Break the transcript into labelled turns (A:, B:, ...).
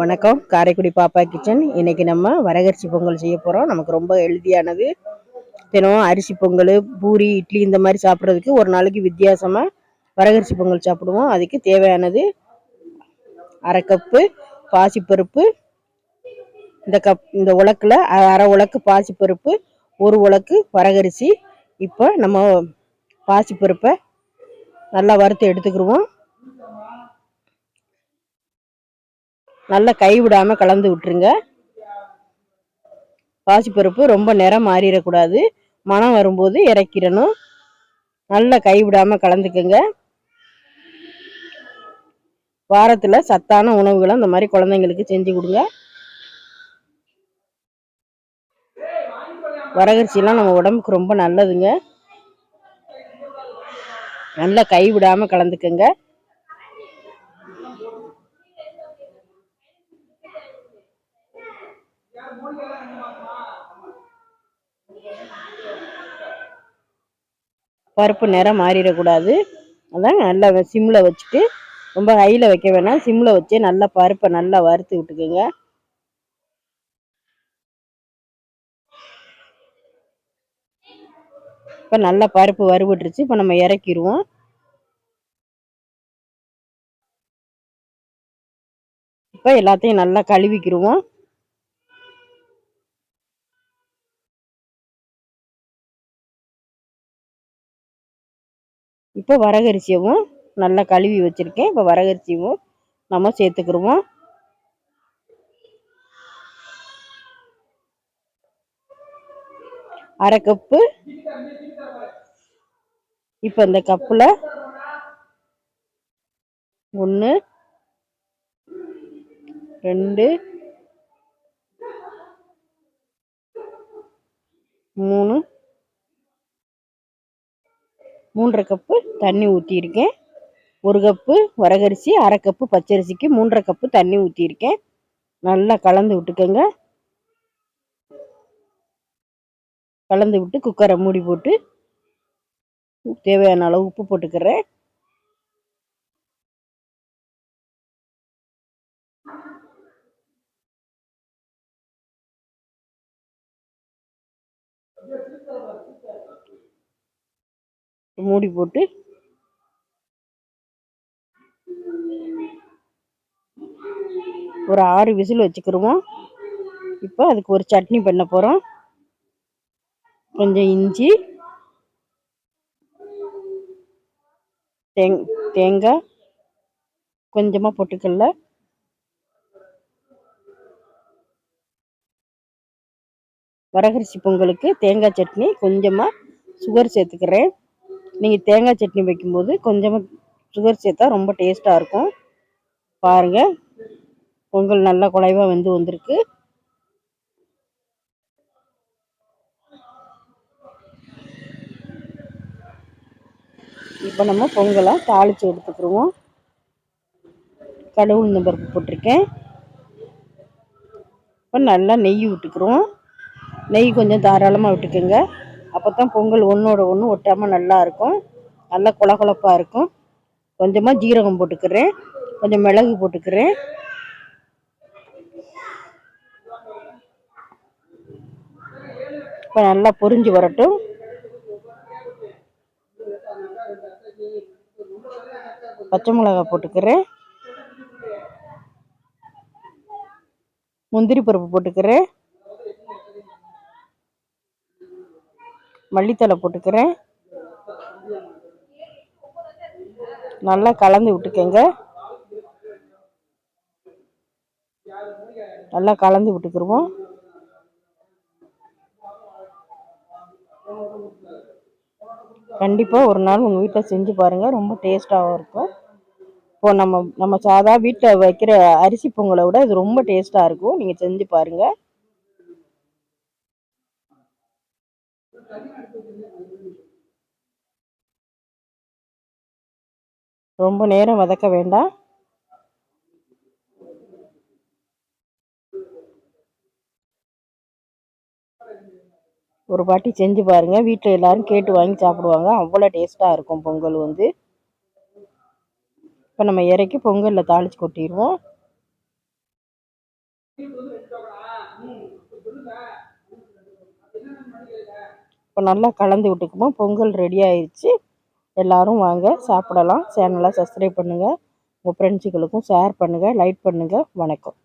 A: வணக்கம். காரைக்குடி பாப்பா கிச்சன். இன்னைக்கு நம்ம வரகரிசி பொங்கல் செய்ய போகிறோம் நமக்கு ரொம்ப ஹெல்தியானது தினம் அரிசி பொங்கல் பூரி இட்லி இந்த மாதிரி சாப்பிட்றதுக்கு ஒரு நாளைக்கு வித்தியாசமாக வரகரிசி பொங்கல் சாப்பிடுவோம். அதுக்கு தேவையானது அரை கப்பு பாசிப்பருப்பு இந்த கப் இந்த உலக்கில் அரை உலக்கு பாசிப்பருப்பு ஒரு உலக்கு வரகரிசி. இப்போ நம்ம பாசிப்பருப்பை நல்லா வறுத்து எடுத்துக்கிடுவோம் நல்லா கைவிடாமல் கலந்து விட்டுருங்க. பாசிப்பருப்பு ரொம்ப நிறம் மாறிடக்கூடாது. மனம் வரும்போது இறக்கிடணும். நல்லா கைவிடாமல் கலந்துக்குங்க. வாரத்தில் சத்தான உணவுகளை இந்த மாதிரி குழந்தைங்களுக்கு செஞ்சு கொடுங்க. வரகரிசிலாம் நம்ம உடம்புக்கு ரொம்ப நல்லதுங்க. நல்லா கைவிடாமல் கலந்துக்குங்க. பருப்பு? நேரம் மாறிடக்கூடாது. அதான் நல்லா சிம்மில் வச்சுட்டு ரொம்ப ஹையில் வைக்க வேணாம். சிம்மில் வச்சு நல்லா பருப்பை நல்லா வறுத்து விட்டுக்குங்க. இப்போ நல்லா பருப்பு வறுபட்டுருச்சு. இப்போ நம்ம இறக்கிடுவோம் இப்போ எல்லாத்தையும் நல்லா கழுவிக்கிடுவோம் இப்போ வரகரிசியவும் நல்லா கழுவி வச்சுருக்கேன். இப்போ வரகரிசியவும் நம்ம சேர்த்துக்கிடுவோம் அரை கப்பு. இப்போ இந்த கப்பில் ஒன்று ரெண்டு மூணு மூன்றரை கப்பு தண்ணி ஊற்றியிருக்கேன் ஒரு கப்பு வரகரிசி அரை கப்பு பச்சரிசிக்கு மூன்றரை கப்பு தண்ணி ஊற்றிருக்கேன் நல்லா கலந்து விட்டுக்கோங்க. கலந்து விட்டு குக்கரை மூடி போட்டு தேவையான அளவு உப்பு போட்டுக்கிறேன். மூடி போட்டு ஒரு ஆறு விசில் வச்சுக்கிருவோம். இப்போ அதுக்கு ஒரு சட்னி பண்ண போகிறோம் கொஞ்சம் இஞ்சி தேங் தேங்காய் கொஞ்சமாக பொட்டுக்கடல வரகரிசி பொங்கலுக்கு தேங்காய் சட்னி கொஞ்சமாக சுகர் சேர்த்துக்கிறேன். நீங்கள் தேங்காய் சட்னி வைக்கும்போது கொஞ்சமாக சுகர் சேர்த்தா ரொம்ப டேஸ்ட்டாக இருக்கும். பாருங்கள் பொங்கல் நல்லா குலைவாக வெந்து வந்திருக்கு. இப்போ நம்ம பொங்கலை தாளித்து எடுத்துக்கிடுவோம் கடவுள் இந்த பருப்பு போட்டிருக்கேன். இப்போ நல்லா நெய் விட்டுக்குருவோம். நெய் கொஞ்சம் தாராளமாக விட்டுக்கோங்க. அப்போ தான் பொங்கல் ஒன்றோட ஒன்று ஒட்டாமல் நல்லா இருக்கும். நல்லா குழகுழப்பாக இருக்கும். கொஞ்சமாக ஜீரகம் போட்டுக்கிறேன். கொஞ்சம் மிளகு போட்டுக்கிறேன். இப்போ நல்லா பொரிஞ்சு வரட்டும். பச்சை மிளகா போட்டுக்கிறேன். முந்திரி பருப்பு போட்டுக்கிறேன். மல்லித்தலை போட்டுக்கிறேன். நல்லா கலந்து விட்டுக்கங்க. நல்லா கலந்து விட்டுக்கிருவோம். கண்டிப்பாக ஒரு நாள் உங்கள் வீட்டில் செஞ்சு பாருங்கள் ரொம்ப டேஸ்ட்டாகவும் இருக்கும். இப்போ நம்ம நம்ம சாதா வீட்டில் வைக்கிற அரிசி பொங்கலை விட இது ரொம்ப டேஸ்ட்டாக இருக்கும். நீங்கள் செஞ்சு பாருங்கள் ரொம்ப நேரம் வதக்க வேண்டாம். ஒரு பாட்டி செஞ்சு பாருங்கள் வீட்டில் எல்லோரும் கேட்டு வாங்கி சாப்பிடுவாங்க. அவ்வளோ டேஸ்ட்டாக இருக்கும் பொங்கல் வந்து. இப்போ நம்ம இறக்கி பொங்கலில் தாளித்து கொட்டிடுவோம். இப்போ நல்லா கலந்து விட்டுக்குமா? பொங்கல் ரெடி ஆயிடுச்சு எல்லோரும் வாங்க சாப்பிடலாம். சேனலை சப்ஸ்கிரைப் பண்ணுங்கள் உங்கள் ஃப்ரெண்ட்ஸுகளுக்கும் ஷேர் பண்ணுங்கள் லைக் பண்ணுங்கள் வணக்கம்.